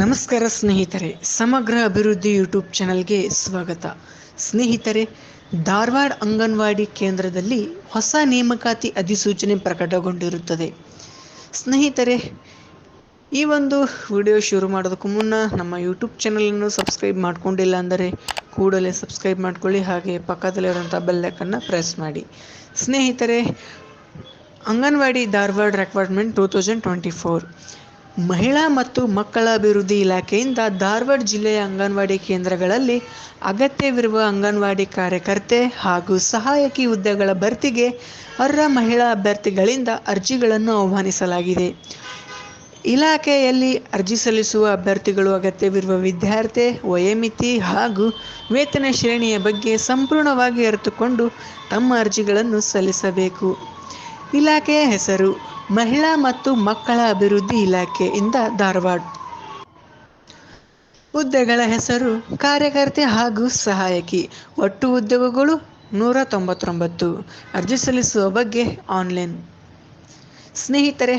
ನಮಸ್ಕಾರ ಸ್ನೇಹಿತರೆ, ಸಮಗ್ರ ಅಭಿವೃದ್ಧಿ ಯೂಟ್ಯೂಬ್ ಚಾನಲ್ಗೆ ಸ್ವಾಗತ. ಸ್ನೇಹಿತರೆ, ಧಾರವಾಡ ಅಂಗನವಾಡಿ ಕೇಂದ್ರದಲ್ಲಿ ಹೊಸ ನೇಮಕಾತಿ ಅಧಿಸೂಚನೆ ಪ್ರಕಟಗೊಂಡಿರುತ್ತದೆ. ಸ್ನೇಹಿತರೆ, ಈ ಒಂದು ವಿಡಿಯೋ ಶುರು ಮಾಡೋದಕ್ಕೂ ಮುನ್ನ ನಮ್ಮ ಯೂಟ್ಯೂಬ್ ಚಾನಲನ್ನು ಸಬ್ಸ್ಕ್ರೈಬ್ ಮಾಡ್ಕೊಂಡಿಲ್ಲ ಅಂದರೆ ಕೂಡಲೇ ಸಬ್ಸ್ಕ್ರೈಬ್ ಮಾಡ್ಕೊಳ್ಳಿ, ಹಾಗೆ ಪಕ್ಕದಲ್ಲಿರುವಂಥ ಬೆಲ್ಲೈಕನ್ನು ಪ್ರೆಸ್ ಮಾಡಿ. ಸ್ನೇಹಿತರೆ, anganwadi Dharwad requirement two thousand twenty four ಮಹಿಳಾ ಮತ್ತು ಮಕ್ಕಳ ಅಭಿವೃದ್ಧಿ ಇಲಾಖೆಯಿಂದ ಧಾರವಾಡ ಜಿಲ್ಲೆಯ ಅಂಗನವಾಡಿ ಕೇಂದ್ರಗಳಲ್ಲಿ ಅಗತ್ಯವಿರುವ ಅಂಗನವಾಡಿ ಕಾರ್ಯಕರ್ತೆ ಹಾಗೂ ಸಹಾಯಕಿ ಹುದ್ದೆಗಳ ಭರ್ತಿಗೆ ಅರ್ಹ ಮಹಿಳಾ ಅಭ್ಯರ್ಥಿಗಳಿಂದ ಅರ್ಜಿಗಳನ್ನು ಆಹ್ವಾನಿಸಲಾಗಿದೆ. ಇಲಾಖೆಯಲ್ಲಿ ಅರ್ಜಿ ಸಲ್ಲಿಸುವ ಅಭ್ಯರ್ಥಿಗಳು ಅಗತ್ಯವಿರುವ ವಿದ್ಯಾರ್ಥಿ, ವಯೋಮಿತಿ ಹಾಗೂ ವೇತನ ಶ್ರೇಣಿಯ ಬಗ್ಗೆ ಸಂಪೂರ್ಣವಾಗಿ ಅರಿತುಕೊಂಡು ತಮ್ಮ ಅರ್ಜಿಗಳನ್ನು ಸಲ್ಲಿಸಬೇಕು. ಇಲಾಖೆಯ ಹೆಸರು ಮಹಿಳಾ ಮತ್ತು ಮಕ್ಕಳ ಅಭಿವೃದ್ಧಿ ಇಲಾಖೆಯಿಂದ ಧಾರವಾಡ. ಹುದ್ದೆಗಳ ಹೆಸರು, ಕಾರ್ಯಕರ್ತೆ ಹಾಗೂ ಸಹಾಯಕಿ. ಒಟ್ಟು ಉದ್ಯೋಗಗಳು ನೂರ ತೊಂಬತ್ತೊಂಬತ್ತು. ಅರ್ಜಿ ಸಲ್ಲಿಸುವ ಬಗ್ಗೆ ಆನ್ಲೈನ್. ಸ್ನೇಹಿತರೆ,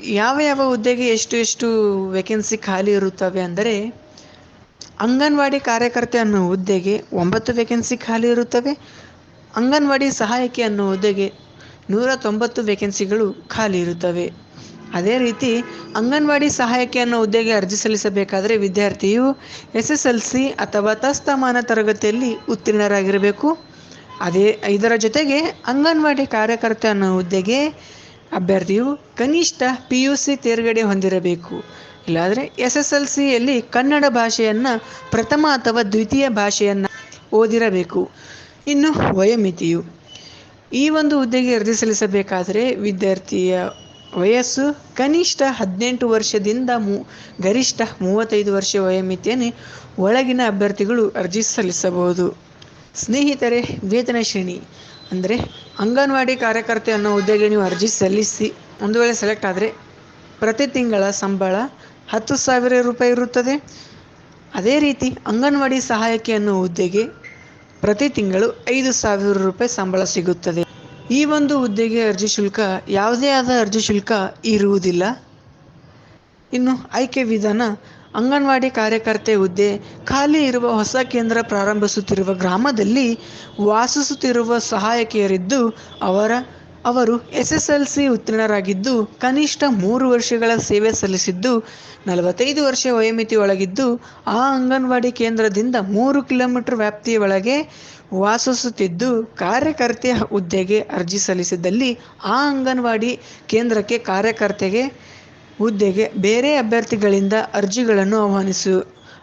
ಯಾವ ಯಾವ ಹುದ್ದೆಗೆ ಎಷ್ಟು ಎಷ್ಟು ವೇಕೆನ್ಸಿ ಖಾಲಿ ಇರುತ್ತವೆ ಅಂದರೆ, ಅಂಗನವಾಡಿ ಕಾರ್ಯಕರ್ತೆ ಅನ್ನೋ ಹುದ್ದೆಗೆ ಒಂಬತ್ತು ವೇಕೆನ್ಸಿ ಖಾಲಿ ಇರುತ್ತವೆ. ಅಂಗನವಾಡಿ ಸಹಾಯಕಿ ಅನ್ನೋ ಹುದ್ದೆಗೆ ನೂರ ತೊಂಬತ್ತು ವೇಕೆನ್ಸಿಗಳು ಖಾಲಿ ಇರುತ್ತವೆ. ಅದೇ ರೀತಿ ಅಂಗನವಾಡಿ ಸಹಾಯಕಿ ಅನ್ನೋ ಹುದ್ದೆಗೆ ಅರ್ಜಿ ಸಲ್ಲಿಸಬೇಕಾದರೆ ವಿದ್ಯಾರ್ಥಿಯು ಎಸ್ ಎಸ್ ಎಲ್ ಸಿ ಅಥವಾ ತಸ್ತಮಾನ ತರಗತಿಯಲ್ಲಿ ಉತ್ತೀರ್ಣರಾಗಿರಬೇಕು. ಅದೇ ಇದರ ಜೊತೆಗೆ ಅಂಗನವಾಡಿ ಕಾರ್ಯಕರ್ತ ಅನ್ನೋ ಹುದ್ದೆಗೆ ಅಭ್ಯರ್ಥಿಯು ಕನಿಷ್ಠ ಪಿ ಯು ಸಿ ತೇರ್ಗಡೆ ಹೊಂದಿರಬೇಕು. ಇಲ್ಲಾದರೆ ಎಸ್ ಎಸ್ ಎಲ್ ಸಿಯಲ್ಲಿ ಕನ್ನಡ ಭಾಷೆಯನ್ನು ಪ್ರಥಮ ಅಥವಾ ದ್ವಿತೀಯ ಭಾಷೆಯನ್ನು ಓದಿರಬೇಕು. ಇನ್ನು ವಯೋಮಿತಿಯು. ಈ ಒಂದು ಹುದ್ದೆಗೆ ಅರ್ಜಿ ಸಲ್ಲಿಸಬೇಕಾದರೆ ವಿದ್ಯಾರ್ಥಿಯ ವಯಸ್ಸು, ಕನಿಷ್ಠ ಹದಿನೆಂಟು ವರ್ಷದಿಂದ ಮು, ಗರಿಷ್ಠ ಮೂವತ್ತೈದು ವರ್ಷ ವಯೋಮಿತಿಯನ್ನು ಒಳಗಿನ ಅಭ್ಯರ್ಥಿಗಳು ಅರ್ಜಿ ಸಲ್ಲಿಸಬಹುದು. ಸ್ನೇಹಿತರೆ, ವೇತನ ಶ್ರೇಣಿ ಅಂದರೆ ಅಂಗನವಾಡಿ ಕಾರ್ಯಕರ್ತೆ ಅನ್ನೋ ಹುದ್ದೆಗೆ ನೀವು ಅರ್ಜಿ ಸಲ್ಲಿಸಿ, ಒಂದು ವೇಳೆ ಸೆಲೆಕ್ಟ್ ಆದರೆ ಪ್ರತಿ ತಿಂಗಳ ಸಂಬಳ ಹತ್ತು ಸಾವಿರ ರೂಪಾಯಿ ಇರುತ್ತದೆ. ಅದೇ ರೀತಿ ಅಂಗನವಾಡಿ ಸಹಾಯಕಿ ಅನ್ನೋ ಹುದ್ದೆಗೆ ಪ್ರತಿ ತಿಂಗಳು ಐದು ಸಾವಿರ ರೂಪಾಯಿ ಸಂಬಳ ಸಿಗುತ್ತದೆ. ಈ ಒಂದು ಹುದ್ದೆಗೆ ಅರ್ಜಿ ಶುಲ್ಕ, ಯಾವುದೇ ಆದ ಅರ್ಜಿ ಶುಲ್ಕ ಇರುವುದಿಲ್ಲ. ಇನ್ನು ಆಯ್ಕೆ ವಿಧಾನ, ಅಂಗನವಾಡಿ ಕಾರ್ಯಕರ್ತೆ ಹುದ್ದೆ, ಖಾಲಿ ಇರುವ ಹೊಸ ಕೇಂದ್ರ ಪ್ರಾರಂಭಿಸುತ್ತಿರುವ ಗ್ರಾಮದಲ್ಲಿ ವಾಸಿಸುತ್ತಿರುವ ಸಹಾಯಕಿಯರಿದ್ದು ಅವರ ಅವರು ಎಸ್ ಎಸ್ ಎಲ್ ಸಿ ಉತ್ತೀರ್ಣರಾಗಿದ್ದು, ಕನಿಷ್ಠ ಮೂರು ವರ್ಷಗಳ ಸೇವೆ ಸಲ್ಲಿಸಿದ್ದು, ನಲವತ್ತೈದು ವರ್ಷ ವಯೋಮಿತಿ ಒಳಗಿದ್ದು ಆ ಅಂಗನವಾಡಿ ಕೇಂದ್ರದಿಂದ ಮೂರು ಕಿಲೋಮೀಟರ್ ವ್ಯಾಪ್ತಿಯ ಒಳಗೆ ವಾಸಿಸುತ್ತಿದ್ದು ಕಾರ್ಯಕರ್ತೆ ಹುದ್ದೆಗೆ ಅರ್ಜಿ ಸಲ್ಲಿಸಿದ್ದಲ್ಲಿ ಆ ಅಂಗನವಾಡಿ ಕೇಂದ್ರಕ್ಕೆ ಕಾರ್ಯಕರ್ತೆಗೆ ಹುದ್ದೆಗೆ ಬೇರೆ ಅಭ್ಯರ್ಥಿಗಳಿಂದ ಅರ್ಜಿಗಳನ್ನು ಆಹ್ವಾನಿಸು,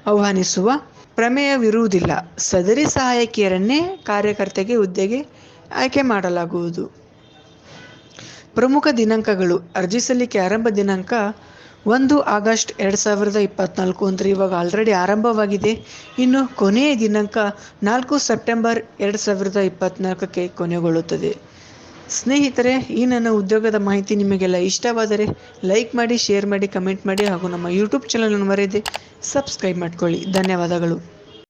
ಆಹ್ವಾನಿಸುವ ಪ್ರಮೇಯವಿರುವುದಿಲ್ಲ. ಸದರಿ ಸಹಾಯಕಿಯರನ್ನೇ ಕಾರ್ಯಕರ್ತೆಗೆ ಹುದ್ದೆಗೆ ಆಯ್ಕೆ ಮಾಡಲಾಗುವುದು. ಪ್ರಮುಖ ದಿನಾಂಕಗಳು. ಅರ್ಜಿ ಸಲ್ಲಿಕೆ ಆರಂಭ ದಿನಾಂಕ ಒಂದು ಆಗಸ್ಟ್ ಎರಡು ಸಾವಿರದ ಇಪ್ಪತ್ನಾಲ್ಕು ಅಂದರೆ ಇವಾಗ ಆಲ್ರೆಡಿ ಆರಂಭವಾಗಿದೆ. ಇನ್ನು ಕೊನೆಯ ದಿನಾಂಕ ನಾಲ್ಕು ಸೆಪ್ಟೆಂಬರ್ ಎರಡು ಸಾವಿರದ ಇಪ್ಪತ್ನಾಲ್ಕಕ್ಕೆ ಕೊನೆಗೊಳ್ಳುತ್ತದೆ. ಸ್ನೇಹಿತರೆ, ಈ ನನ್ನ ಉದ್ಯೋಗದ ಮಾಹಿತಿ ನಿಮಗೆಲ್ಲ ಇಷ್ಟವಾದರೆ ಲೈಕ್ ಮಾಡಿ, ಶೇರ್ ಮಾಡಿ, ಕಮೆಂಟ್ ಮಾಡಿ ಹಾಗೂ ನಮ್ಮ ಯೂಟ್ಯೂಬ್ ಚಾನಲನ್ನು ಮರೆಯದೆ ಸಬ್ಸ್ಕ್ರೈಬ್ ಮಾಡ್ಕೊಳ್ಳಿ. ಧನ್ಯವಾದಗಳು.